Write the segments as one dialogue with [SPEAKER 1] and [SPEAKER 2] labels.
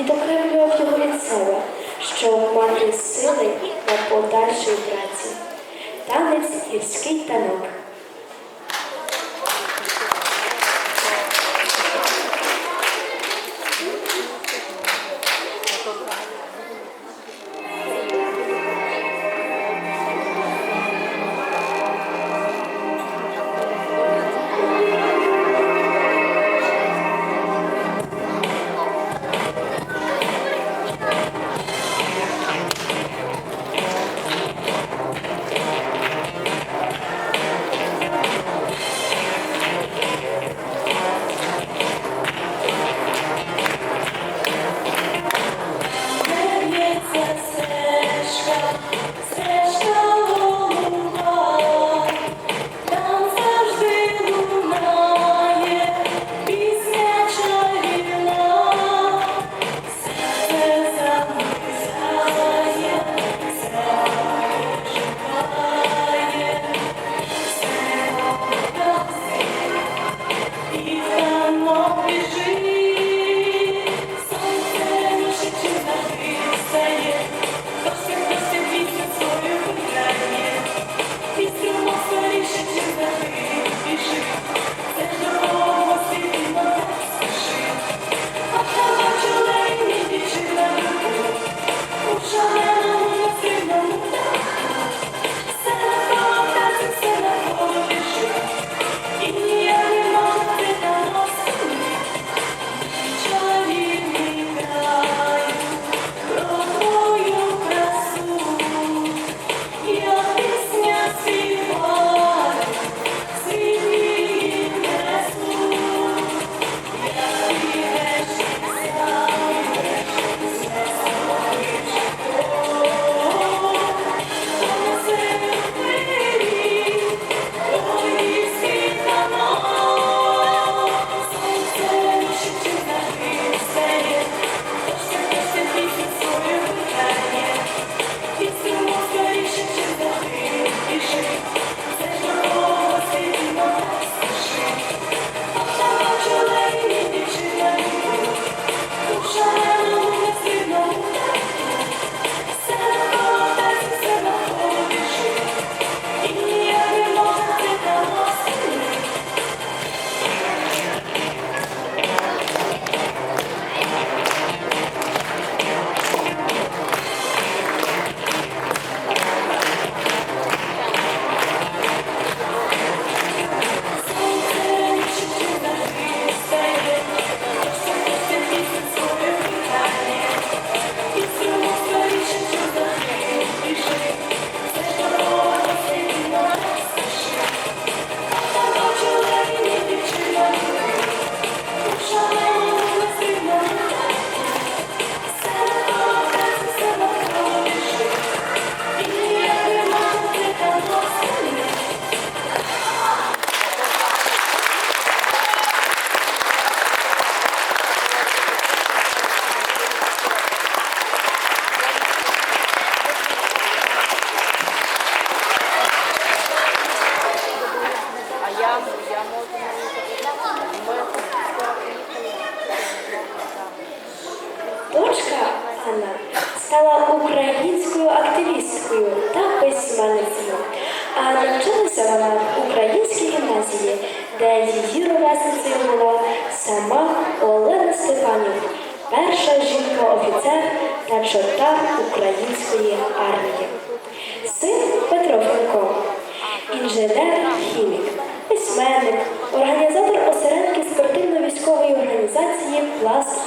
[SPEAKER 1] відокремлював його від себе, щоб мати сили на подальшій праці. Танець гірський танок.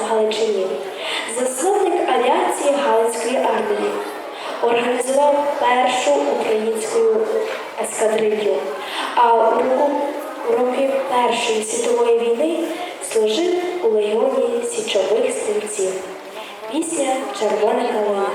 [SPEAKER 1] Галичині, засновник авіації Галицької армії, організував першу українську ескадрилью, а у роки Першої світової війни служив у легіоні січових стрільців. після червоних калина.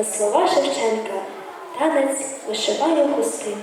[SPEAKER 1] на слова Шевченка танець вишиває хустину.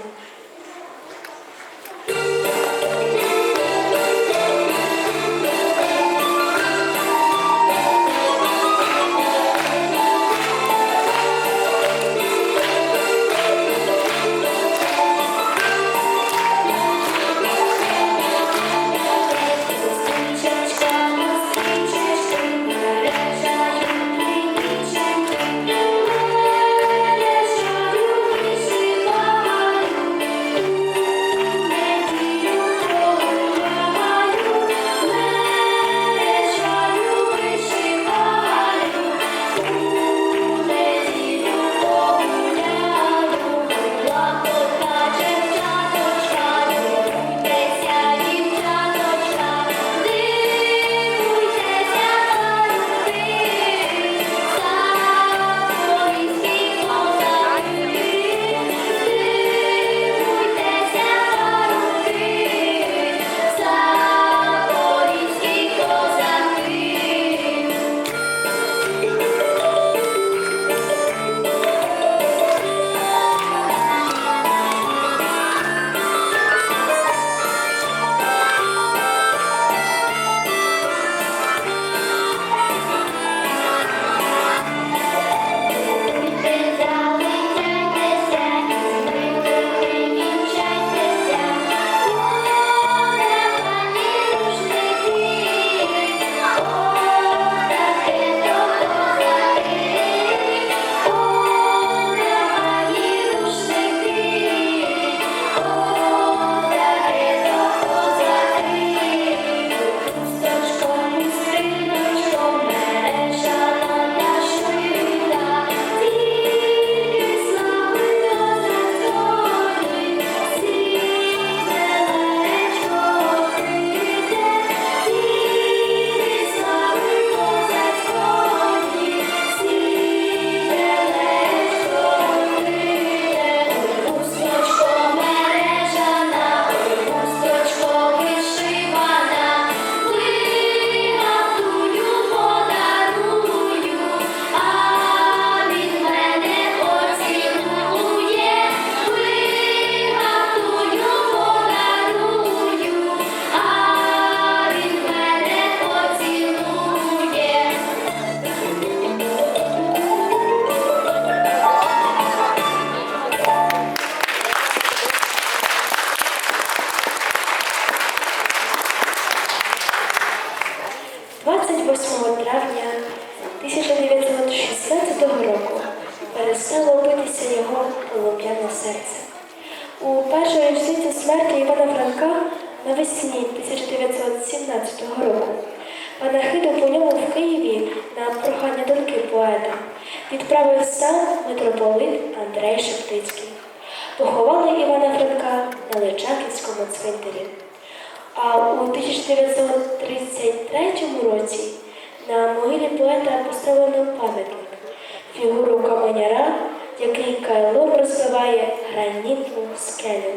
[SPEAKER 1] ополення який кайло проспіває гранітну скелю.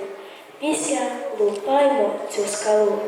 [SPEAKER 1] Після лупаймо цю скалу.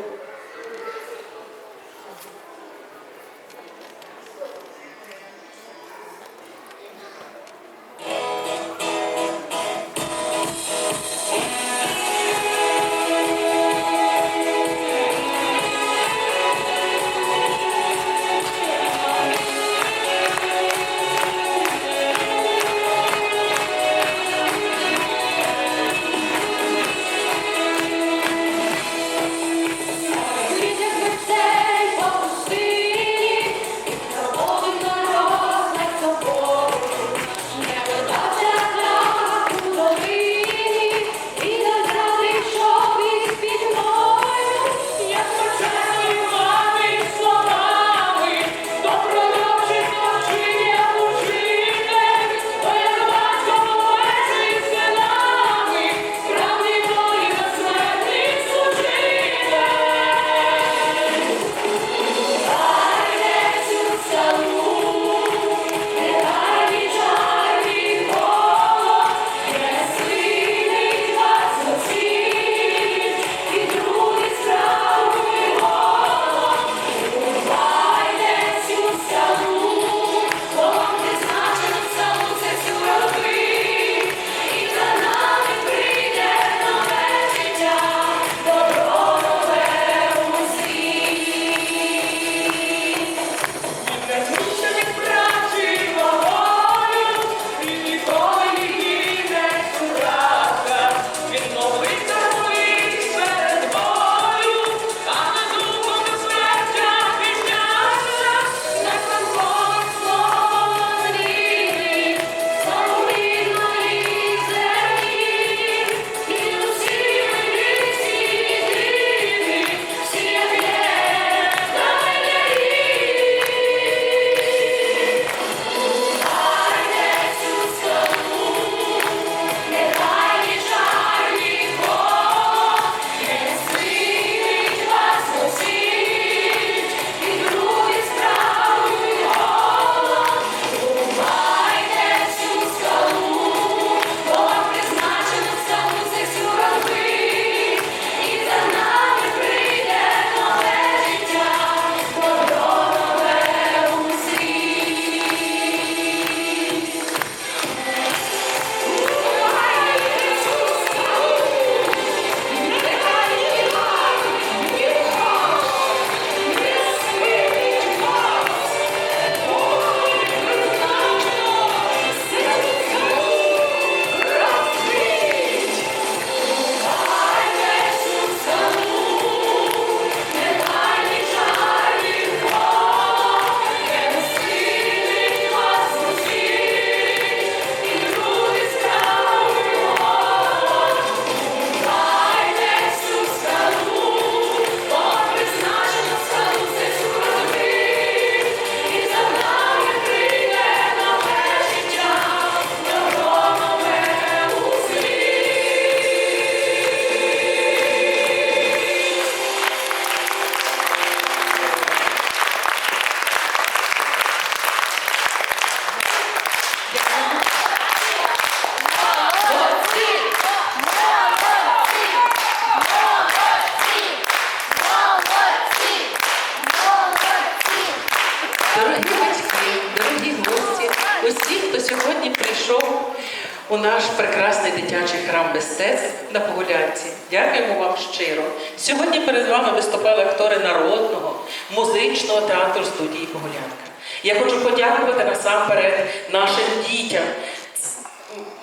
[SPEAKER 2] Актори народного музичного театру студії Погулянка. Я хочу подякувати насамперед нашим дітям,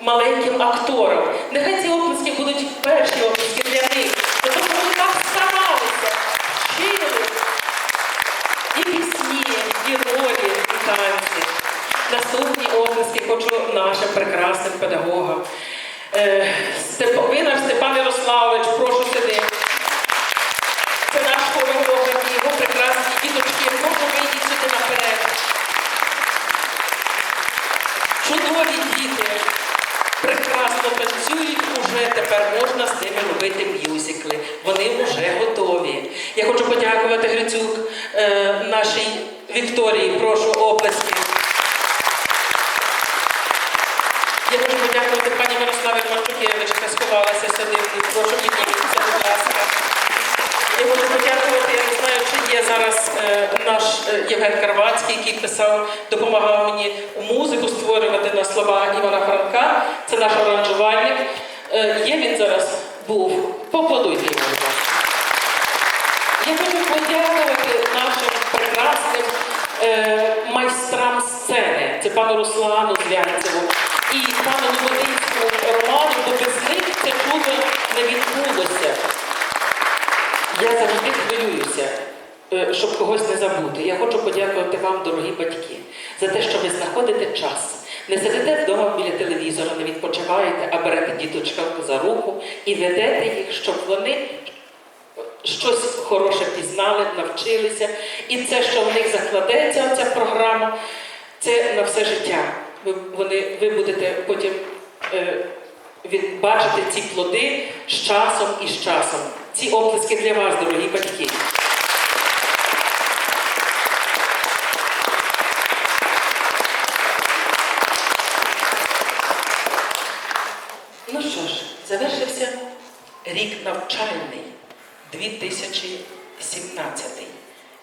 [SPEAKER 2] маленьким акторам. Нехай ці оплески будуть перші оплески для них, тому що вони так старалися, вчили і пісні, і ролі, і танці. Наступні оплески хочу нашим прекрасним педагогам. Е, Степ... Ви наш Степан Ярославович, прошу сюди. Це наш хореограф, і його прекрасні діточки. Прошу вийдіть сюди наперед. Чудові діти прекрасно танцюють, уже тепер можна з ними робити мюзикли. Вони вже готові. Я хочу подякувати Грицюк е, нашій Вікторії. Прошу оплески. Я хочу подякувати пані Мирославі Марчукевич, яка сховалася сюди. Прошу піднімітися, будь ласка. Я хочу подякувати, я не знаю, чи є зараз е, наш е, Євген Карвацький, який писав, допомагав мені музику створювати на слова Івана Франка. Це наш аранжувальник. Е, є він зараз? Був. Поаплодуйте йому. Я хочу подякувати нашим прекрасним е, майстрам сцени. Це пану Руслану Звянцеву і пану Лободинському Роману, бо без них це чудо не відбулося. Я завжди хвилююся, е, щоб когось не забути. Я хочу подякувати вам, дорогі батьки, за те, що ви знаходите час. Не сидите вдома біля телевізора, не відпочиваєте, а берете діточка за руку і ведете їх, щоб вони щось хороше пізнали, навчилися. І це, що в них закладеться, ця програма, це на все життя. Ви, вони, ви будете потім е, бачити ці плоди з часом і з часом. Ці оплески для вас, дорогі батьки. Ну що ж, завершився рік навчальний 2017.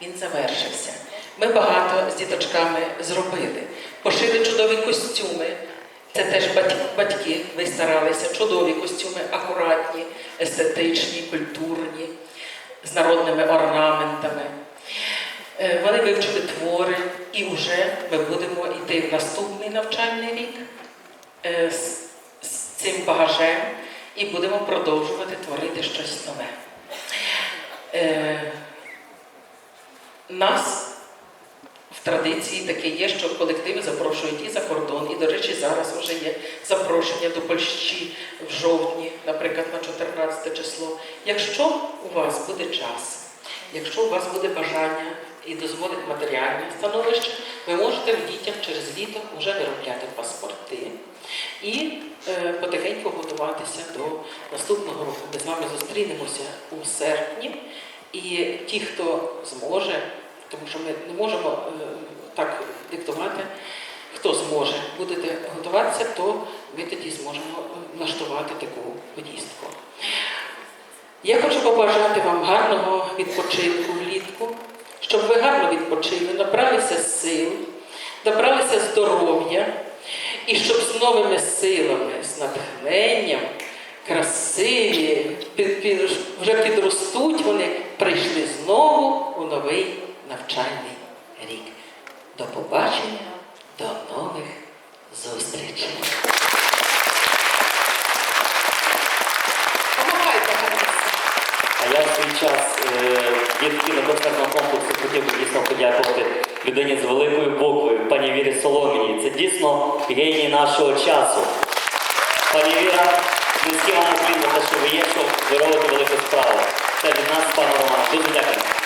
[SPEAKER 2] Він завершився. Ми багато з діточками зробили. Пошили чудові костюми. Це теж батьки, ви старалися. Чудові костюми, акуратні, естетичні, культурні, з народними орнаментами. Е, Вони вивчили твори, і вже ми будемо йти в наступний навчальний рік е, з цим багажем і будемо продовжувати творити щось нове. Е, нас в традиції таке є, що колективи запрошують і за кордон, і, до речі, зараз вже є запрошення до Польщі в жовтні, наприклад, на 14 число. Якщо у вас буде час, якщо у вас буде бажання і дозволить матеріальне становище, ви можете в дітям через літо вже виробляти паспорти і е, потихеньку готуватися до наступного року. Ми з вами зустрінемося у серпні, і ті, хто зможе, тому що ми не можемо е, так диктувати, хто зможе, будете готуватися, то ми тоді зможемо е, влаштувати таку поїздку. Я хочу побажати вам гарного відпочинку влітку, щоб ви гарно відпочили, набралися сил, набралися здоров'я, і щоб з новими силами, з натхненням, красиві, під- під- вже підростуть вони, прийшли знову у новий навчальний рік. До побачення, до нових зустрічей.
[SPEAKER 3] Я свій час е, на концертному комплексу хотів би дійсно подякувати людині з великою буквою, пані Вірі Соломіні. Це дійсно геній нашого часу. Пані Віра, низькі вам за те, що ви є, що ви робите велику справу. Це від нас, пане Роман. Дуже дякую.